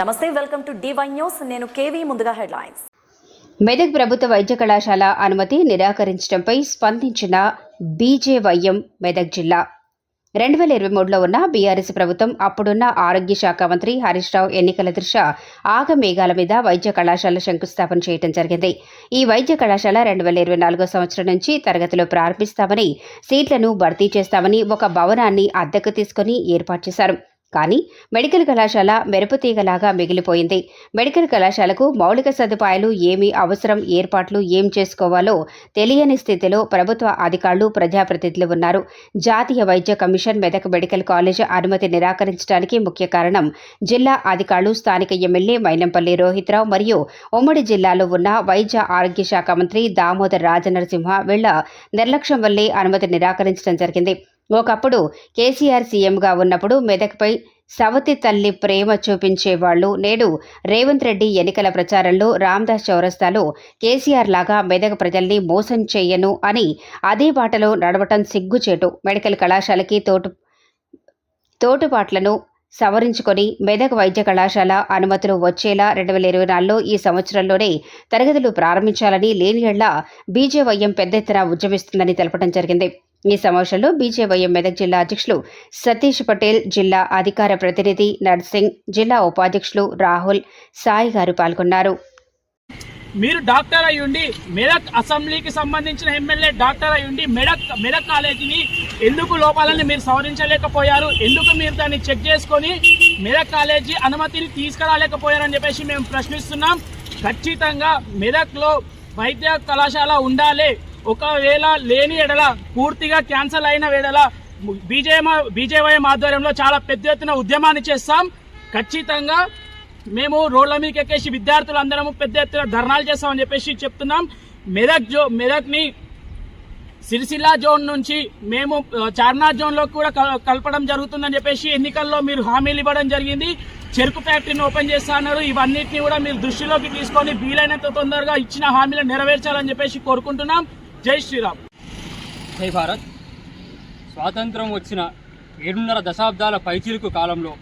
నమస్తే welcome to DY news నేను KV ముందుగా హెడ్లైన్స్. మెదక్ ప్రభుత్వ వైద్య కళాశాల అనుమతి నిరాకరించడంపై స్పందించిన బీజేవైఎం మెదక్ జిల్లా. రెండు వేల ఇరవై మూడులో ఉన్న బీఆర్ఎస్ ప్రభుత్వం అప్పుడున్న ఆరోగ్య శాఖ మంత్రి హరీష్ రావు ఎన్నికల దృష్ట్యా ఆగమేఘాల మీద వైద్య కళాశాల శంకుస్థాపన చేయడం జరిగింది. ఈ వైద్య కళాశాల రెండు వేల ఇరవై నాలుగో సంవత్సరం నుంచి తరగతిలో ప్రారంభిస్తామని సీట్లను భర్తీ చేస్తామని ఒక భవనాన్ని అద్దెకు తీసుకుని ఏర్పాటు చేశారు. కానీ మెడికల్ కళాశాల మెరుపుతీగలాగా మిగిలిపోయింది. మెడికల్ కళాశాలకు మౌలిక సదుపాయాలు ఏమి అవసరం ఏర్పాట్లు ఏం చేసుకోవాలో తెలియని స్థితిలో ప్రభుత్వ అధికారులు ప్రజాప్రతినిధులు ఉన్నారు. జాతీయ వైద్య కమిషన్ మెదక్ మెడికల్ కాలేజ్ అనుమతి నిరాకరించడానికి ముఖ్య కారణం జిల్లా అధికారులు స్థానిక ఎమ్మెల్యే మైనంపల్లి రోహిత్రావు మరియు ఉమ్మడి జిల్లాలో ఉన్న వైద్య ఆరోగ్య శాఖ మంత్రి దామోదర్ రాజనరసింహ వీళ్ళ నిర్లక్ష్యం వల్లే అనుమతి నిరాకరించడం జరిగింది. ఒకప్పుడు కేసీఆర్ సీఎంగా ఉన్నప్పుడు మెదక్పై సవతి తల్లి ప్రేమ చూపించేవాళ్ళు నేడు రేవంత్ రెడ్డి ఎన్నికల ప్రచారంలో రామ్దాస్ చౌరస్తాలో కేసీఆర్ లాగా మెదక్ ప్రజల్ని మోసం చేయను అని అదే బాటలో నడవటం సిగ్గుచేటు. మెడికల్ కళాశాలకి తోటు తోటుపాట్లను సవరించుకొని మెదక్ వైద్య కళాశాల అనుమతులు వచ్చేలా రెండు వేల ఇరవై నాలుగులో ఈ సంవత్సరంలోనే తరగతులు ప్రారంభించాలని లేని బీజేవైఎం పెద్ద ఎత్తున ఉద్యమిస్తుందని తెలపడం జరిగింది. ఈ సమావేశంలో బీజేవైఎం మెదక్ జిల్లా అధ్యక్షులు సతీష్ పటేల్ జిల్లా అధికార ప్రతినిధి నర్సింగ్ జిల్లా ఉపాధ్యక్షులు రాహుల్ సాయి గారు పాల్గొన్నారు. మీరు డాక్టర్ అయి ఉండి మెదక్ అసెంబ్లీకి సంబంధించిన ఎమ్మెల్యే డాక్టర్ అయ్యుండి మెదక్ మెదక్ కాలేజీని ఎందుకు లోపాలని మీరు సవరించలేకపోయారు? ఎందుకు మీరు దాన్ని చెక్ చేసుకొని మెదక్ కాలేజీ అనుమతిని తీసుకురాలేకపోయారని చెప్పేసి మేము ప్రశ్నిస్తున్నాం. ఖచ్చితంగా మెదక్లో వైద్య కళాశాల ఉండాలి. ఒకవేళ లేని ఎడల పూర్తిగా క్యాన్సల్ అయిన వేళ బీజే బీజేవైఎం ఆధ్వర్యంలో చాలా పెద్ద ఎత్తున ఉద్యమాన్ని చేస్తాం. ఖచ్చితంగా మేము రోడ్ల మీదకి ఎక్కేసి విద్యార్థులందరము పెద్ద ఎత్తున ధర్నాలు చేస్తామని చెప్పేసి చెప్తున్నాం. మెదక్ జో మెదక్ని సిరిసిల్ల జోన్ నుంచి మేము ఆ, చార్మినార్ జోన్లో కూడా కలపడం జరుగుతుందని చెప్పేసి ఎన్నికల్లో మీరు హామీలు ఇవ్వడం జరిగింది. చెరుకు ఫ్యాక్టరీని ఓపెన్ చేస్తా అన్నారు. ఇవన్నిటిని కూడా మీరు దృష్టిలోకి తీసుకొని వీలైనంత తొందరగా ఇచ్చిన హామీలను నెరవేర్చాలని చెప్పేసి కోరుకుంటున్నాం. జై శ్రీరామ్. జై భారత్. స్వాతంత్రం వచ్చిన ఏడున్నర దశాబ్దాల పైచిలుకు కాలంలో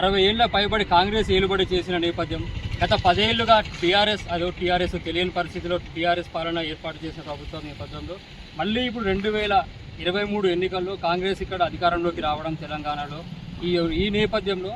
అరవై ఏళ్ళ పైబడి కాంగ్రెస్ ఏలుబడి చేసిన నేపథ్యం గత పదేళ్ళుగా టీఆర్ఎస్ అదో టీఆర్ఎస్ తెలియని పరిస్థితిలో టీఆర్ఎస్ పాలన ఏర్పాటు చేసిన ప్రభుత్వం నేపథ్యంలో మళ్ళీ ఇప్పుడు రెండు వేల ఇరవై మూడు ఎన్నికల్లో కాంగ్రెస్ ఇక్కడ అధికారంలోకి రావడం తెలంగాణలో. ఈ ఈ నేపథ్యంలో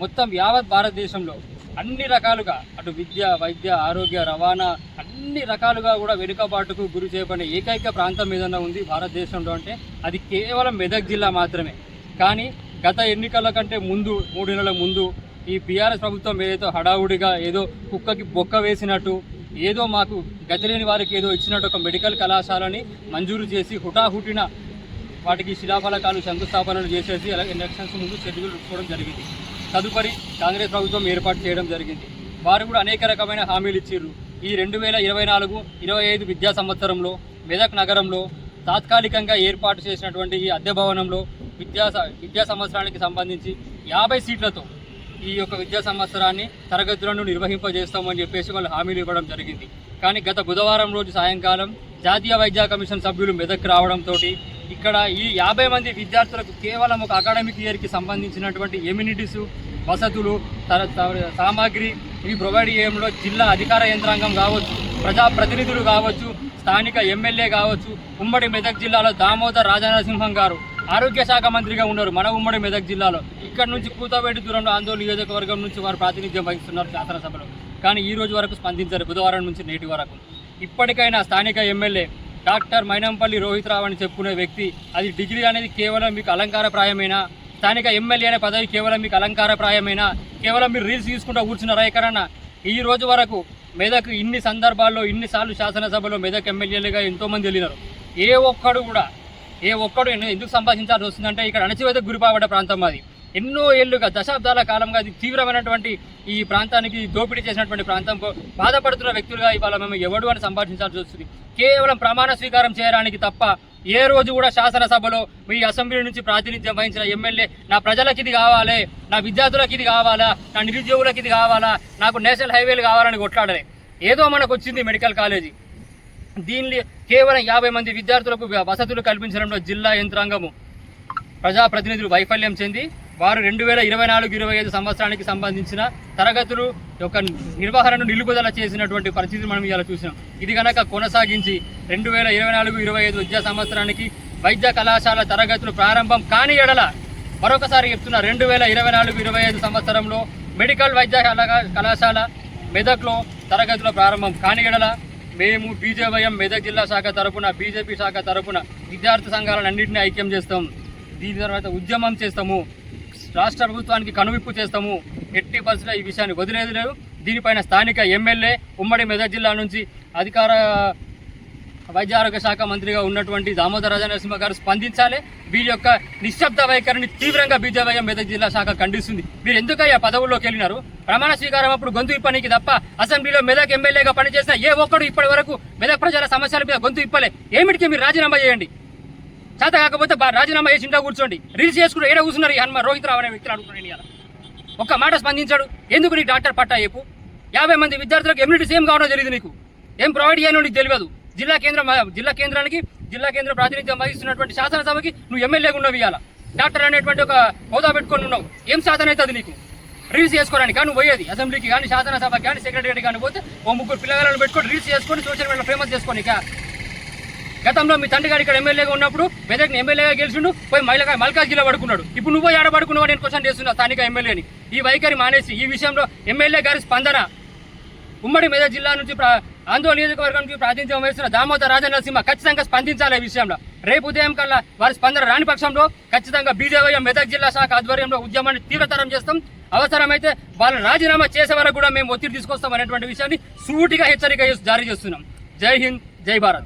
మొత్తం యావత్ భారతదేశంలో అన్ని రకాలుగా అటు విద్య వైద్య ఆరోగ్య రవాణా అన్ని రకాలుగా కూడా వెనుకబాటుకు గురి చేయబడిన ఏకైక ప్రాంతం ఏదన్నా ఉంది భారతదేశంలో అంటే అది కేవలం మెదక్ జిల్లా మాత్రమే. కానీ గత ఎన్నికల కంటే ముందు మూడు నెలల ముందు ఈ బీఆర్ఎస్ ప్రభుత్వం ఏదైతే హడావుడిగా ఏదో కుక్కకి బొక్క వేసినట్టు ఏదో మాకు గతిలేని వారికి ఏదో ఇచ్చినట్టు ఒక మెడికల్ కళాశాలని మంజూరు చేసి హుటాహుటిన వాటికి శిలాఫలకాలు శంకుస్థాపనలు చేసేసి ఎలక్షన్స్ ముందు షెడ్యూల్ పెట్టుకోవడం జరిగింది. తదుపరి కాంగ్రెస్ ప్రభుత్వం ఏర్పాటు చేయడం జరిగింది. వారు కూడా అనేక రకమైన హామీలు ఇచ్చారు ఈ రెండు వేల ఇరవై నాలుగు ఇరవై ఐదు విద్యా సంవత్సరంలో మెదక్ నగరంలో తాత్కాలికంగా ఏర్పాటు చేసినటువంటి ఈ అద్దె భవనంలో విద్యా విద్యా సంవత్సరానికి సంబంధించి యాభై సీట్లతో ఈ యొక్క విద్యా సంవత్సరాన్ని తరగతులను నిర్వహింపజేస్తామని చెప్పేసి వాళ్ళు హామీలు ఇవ్వడం జరిగింది. కానీ గత బుధవారం రోజు సాయంకాలం జాతీయ వైద్య కమిషన్ సభ్యులు మెదక్ రావడంతో ఇక్కడ ఈ యాభై మంది విద్యార్థులకు కేవలం ఒక అకాడమిక్ ఇయర్కి సంబంధించినటువంటి ఎమ్యూనిటీస్ వసతులు సామాగ్రి ఇవి ప్రొవైడ్ చేయడంలో జిల్లా అధికార యంత్రాంగం కావచ్చు ప్రజాప్రతినిధులు కావచ్చు స్థానిక ఎమ్మెల్యే కావచ్చు ఉమ్మడి మెదక్ జిల్లాలో దామోదర్ రాజనరసింహం గారు ఆరోగ్య శాఖ మంత్రిగా ఉన్నారు మన ఉమ్మడి మెదక్ జిల్లాలో. ఇక్కడ నుంచి కూతవేటి దూరంలో ఆందోళన నియోజకవర్గం నుంచి వారు ప్రాతినిధ్యం వహిస్తున్నారు శాసనసభలో. కానీ ఈ రోజు వరకు స్పందించారు బుధవారం నుంచి నేటి వరకు. ఇప్పటికైనా స్థానిక ఎమ్మెల్యే డాక్టర్ మైనంపల్లి రోహిత్ రావు అని చెప్పుకునే వ్యక్తి. అది డిగ్రీ అనేది కేవలం మీకు అలంకారప్రాయమేనా? స్థానిక ఎమ్మెల్యే అనే పదవి కేవలం మీకు అలంకారప్రాయమేనా? కేవలం మీరు రీల్స్ తీసుకుంటూ కూర్చున్నారా ఎక్కడన్నా? ఈ రోజు వరకు మెదక్ ఇన్ని సందర్భాల్లో ఇన్నిసార్లు శాసనసభలో మెదక్ ఎమ్మెల్యేలుగా ఎంతోమంది వెళ్ళినారు. ఏ ఒక్కడు కూడా ఏ ఒక్కడు ఎందుకు సంపాదించాల్సి వస్తుందంటే ఇక్కడ అణచివేతకు గురిపబడ్డ ప్రాంతం అది ఎన్నో ఏళ్ళుగా దశాబ్దాల కాలంగా అది తీవ్రమైనటువంటి ఈ ప్రాంతానికి దోపిడీ చేసినటువంటి ప్రాంతం. బాధపడుతున్న వ్యక్తులుగా ఇవాళ మేము ఎవడు అని సంపాదించాల్సి వస్తుంది. కేవలం ప్రమాణ స్వీకారం చేయడానికి తప్ప ఏ రోజు కూడా శాసనసభలో మీ అసెంబ్లీ నుంచి ప్రాతినిధ్యం వహించిన ఎమ్మెల్యే నా ప్రజలకు ఇది కావాలి నా విద్యార్థులకు ఇది కావాలా నా నిరుద్యోగులకు ఇది కావాలా నాకు నేషనల్ హైవేలు కావాలని కొట్లాడలే. ఏదో మనకు వచ్చింది మెడికల్ కాలేజీ. దీనిలో కేవలం యాభై మంది విద్యార్థులకు వసతులు కల్పించడంలో జిల్లా యంత్రాంగము ప్రజాప్రతినిధులు వైఫల్యం చెంది వారు రెండు వేల ఇరవై నాలుగు ఇరవై ఐదు సంవత్సరానికి సంబంధించిన తరగతులు యొక్క నిర్వహణను నిలుపుదల చేసినటువంటి పరిస్థితి మనం ఇలా చూసినాం. ఇది కనుక కొనసాగించి రెండు వేల ఇరవై నాలుగు ఇరవై ఐదు విద్యా సంవత్సరానికి వైద్య కళాశాల తరగతులు ప్రారంభం కాని ఎడల మరొకసారి చెప్తున్న రెండు వేల ఇరవై నాలుగు ఇరవై ఐదు సంవత్సరంలో మెడికల్ వైద్య కళాశాల మెదక్లో తరగతుల ప్రారంభం కాని ఎడల మేము బీజేవైఎం మెదక్ జిల్లా శాఖ తరపున బీజేపీ శాఖ తరపున విద్యార్థి సంఘాలన్నింటినీ ఐక్యం చేస్తాం. దీని తర్వాత ఉద్యమం చేస్తాము. రాష్ట్ర ప్రభుత్వానికి కనువిప్పు చేస్తాము. ఎట్టి పరిస్థితుల్లో ఈ విషయాన్ని వదిలేదు లేదు. దీనిపైన స్థానిక ఎమ్మెల్యే ఉమ్మడి మెదక్ జిల్లా నుంచి అధికార వైద్య ఆరోగ్య శాఖ మంత్రిగా ఉన్నటువంటి దామోదర రాజనరసింహ గారు స్పందించాలి. వీరి యొక్క నిశ్శబ్ద వైఖరిని తీవ్రంగా బీజేపీ మెదక్ జిల్లా శాఖ ఖండిస్తుంది. మీరు ఎందుకయ్యా పదవుల్లోకి వెళ్ళినారు? ప్రమాణ స్వీకారం అప్పుడు గొంతు ఇప్పనికి తప్ప అసెంబ్లీలో మెదక్ ఎమ్మెల్యేగా పనిచేసిన ఏ ఒక్కడు ఇప్పటి వరకు మెదక్ ప్రజల సమస్యల మీద గొంతు ఇప్పలే ఏమిటికి మీరు రాజీనామా చేయండి? చేత కాకపోతే రాజీనామా చేసి ఇంట్లో కూర్చోండి. రీల్స్ చేసుకుంటూ ఏడ కూర్చున్నారు ఈ హనుమ రోహిత్ రావు అనే వ్యక్తులు అడుగుతున్నాను ఇవాళ. ఒక్క మాట స్పందించాడు. ఎందుకు నీకు డాక్టర్ పట్టా చెప్పు? యాభై మంది విద్యార్థులకు ఎమ్యూనిటీ సేమ్ కావడం తెలియదు నీకు. ఏం ప్రొవైడ్ చేయను నీకు తెలియదు. జిల్లా కేంద్రం జిల్లా కేంద్రానికి జిల్లా కేంద్ర ప్రాతినిధ్యం వహిస్తున్నటువంటి శాసనసభకి నువ్వు ఎమ్మెల్యేగా ఉన్నావు ఇవాళ. డాక్టర్ అనేటువంటి ఒక హోదా పెట్టుకొని ఉన్నావు. ఏం సాధన అవుతుంది నీకు? రీల్స్ చేసుకోవడానికి కానీ పోయేది. అసెంబ్లీకి కానీ శాసనసభకి కానీ సెక్రటరీ కానీ పోతే ఓ ముగ్గురు పిల్లగాలను పెట్టుకొని రీల్స్ చేసుకొని సోషల్ మీడియాలో ఫేమస్ చేసుకోనికా గతంలో మీ తండ్రి గారు ఇక్కడ ఎమ్మెల్యేగా ఉన్నప్పుడు మెదక్ని ఎమ్మెల్యేగా గెలిచిండు పోయి మైలగా జిల్లా పడుకున్నాడు. ఇప్పుడు నువ్వు ఆడ పడుకున్నావు నేను క్వశ్చన్ చేస్తున్నా స్థానిక ఎమ్మెల్యేని. ఈ వైఖరి మానేసి ఈ విషయంలో ఎమ్మెల్యే గారి స్పందన ఉమ్మడి మెదక్ జిల్లా నుంచి ప్ర- ఆందోళన నియోజకవర్గం నుంచి ప్రాతినిధ్యం వహిస్తున్న దామోదర్ రాజనరసింహ ఖచ్చితంగా స్పందించాలి ఈ విషయంలో. రేపు ఉదయం కల్లా వారి స్పందన రాని పక్షంలో ఖచ్చితంగా బీజేపీ మెదక్ జిల్లా శాఖ ఆధ్వర్యంలో ఉద్యమాన్ని తీవ్రతరం చేస్తాం. అవసరమైతే వాళ్ళని రాజీనామా చేసే వరకు కూడా మేము ఒత్తిడి తీసుకొస్తాం అనేటువంటి విషయాన్ని సూటిగా హెచ్చరిక జారీ చేస్తున్నాం. జై హింద్ జై భారత్.